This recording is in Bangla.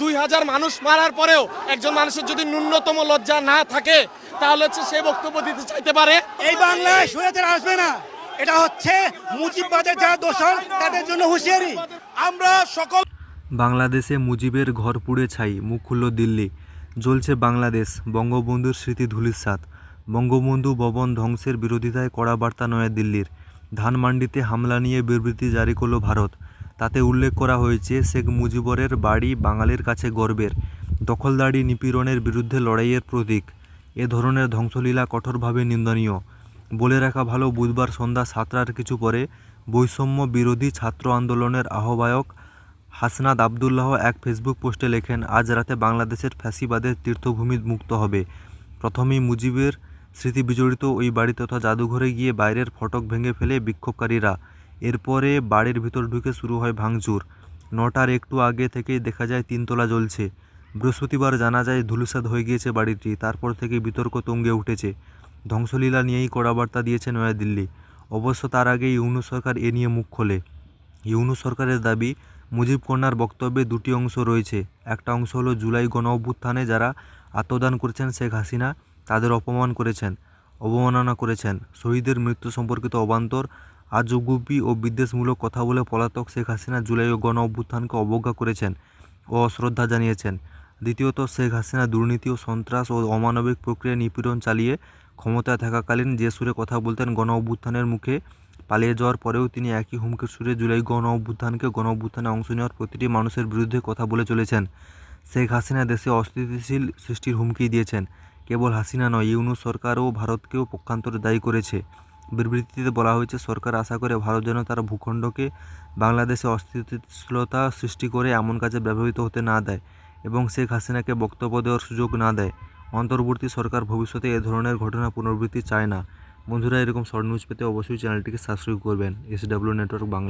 দুই হাজার মানুষ মারার পরেও একজন মানুষের যদি ন্যূনতম লজ্জা না থাকে তাহলে হচ্ছে সে বক্তব্য দিতে চাইতে পারে। এই বাংলায় স্বৈরাচার আসবে না। এটা হচ্ছে মুজিববাদের যারা দোষর তাদের জন্য হুঁশিয়ারি। আমরা সকল বাংলাদেশে মুজিবের ঘর পুড়ে ছাই মুখ খুলল দিল্লি। জ্বলছে বাংলাদেশ বঙ্গবন্ধুর স্মৃতি ধুলিস্বাদ বঙ্গবন্ধু ভবন ধ্বংসের বিরোধিতায় কড়া বার্তা নয়াদিল্লির ধানমান্ডিতে হামলা নিয়ে বিবৃতি জারি করল ভারত। তাতে উল্লেখ করা হয়েছে, শেখ মুজিবরের বাড়ি বাঙালির কাছে গর্বের, দখলদারি নিপীড়নের বিরুদ্ধে লড়াইয়ের প্রতীক। এ ধরনের ধ্বংসলীলা কঠোরভাবে নিন্দনীয়। বলে রাখা ভালো, বুধবার সন্ধ্যা সাতটার কিছু পরে বৈষম্য বিরোধী ছাত্র আন্দোলনের আহ্বায়ক হাসনাদ আবদুল্লাহ এক ফেসবুক পোস্টে লেখেন, আজ রাতে বাংলাদেশের ফ্যাসিবাদের তীর্থভূমি মুক্ত হবে। প্রথমেই মুজিবের স্মৃতি বিজড়িত ওই বাড়ি তথা জাদুঘরে গিয়ে বাইরের ফটক ভেঙে ফেলে বিক্ষোভকারীরা। এরপরে বাড়ির ভিতর ঢুকে শুরু হয় ভাঙচুর। নটার একটু আগে থেকেই দেখা যায় তিনতলা জ্বলছে। বৃহস্পতিবার জানা যায় ধুলুসাদ হয়ে গিয়েছে বাড়িটি, তারপর থেকে বিতর্ক তুঙ্গে উঠেছে। ধ্বংসলীলা নিয়েই কড়া বার্তা দিয়েছে নয়াদিল্লি। অবশ্য তার আগে ইউনু সরকার এ নিয়ে মুখ খোলে। ইউনু সরকারের দাবি, মুজিব কন্যার বক্তব্যে দুটি অংশ রয়েছে। একটা অংশ হলো জুলাই গণ অভ্যুত্থানে যারা আত্মদান করেছেন শেখ হাসিনা, তাদের অপমান করেছেন, অবমাননা করেছেন। শহীদের মৃত্যু সম্পর্কিত অবান্তর আজগুবি ও বিদ্বেষমূলক কথা বলে পলাতক শেখ হাসিনা জুলাই ও গণ অভ্যুত্থানকে অবজ্ঞা করেছেন ও অশ্রদ্ধা জানিয়েছেন। দ্বিতীয়ত, শেখ হাসিনা দুর্নীতি ও সন্ত্রাস ও অমানবিক প্রক্রিয়া নিপীড়ন চালিয়ে ক্ষমতায় থাকাকালীন যে সুরে কথা বলতেন গণ অভ্যুত্থানের মুখে পালিয়ে যাওয়ার পরেও তিনি একই হুমকির সুরে জুলাই গণ অভ্যুত্থানকে গণ অভ্যুত্থানে অংশ নেওয়ার প্রতিটি মানুষের বিরুদ্ধে কথা বলে চলেছেন। শেখ হাসিনা দেশে অস্থিতিশীল সৃষ্টির হুমকি দিয়েছেন। কেবল হাসিনা নয়, ইউনুস সরকারও ভারতকেও পক্ষান্তরে দায়ী করেছে। বিবৃতিতে বলা হয়েছে, সরকার আশা করে ভারত যেন তার ভূখণ্ডকে বাংলাদেশে অস্থিতিশীলতা সৃষ্টি করে এমন কাজে ব্যবহৃত হতে না দেয় এবং শেখ হাসিনাকে বক্তব্য দেওয়ার সুযোগ না দেয়। অন্তর্বর্তী সরকার ভবিষ্যতে এ ধরনের ঘটনা পুনরাবৃত্তি চায় না। বন্ধুরা, এরকম শর্ট নিউজ পেতে অবশ্যই চ্যানেলটিকে সাবস্ক্রাইব করবেন। S W network Bangla.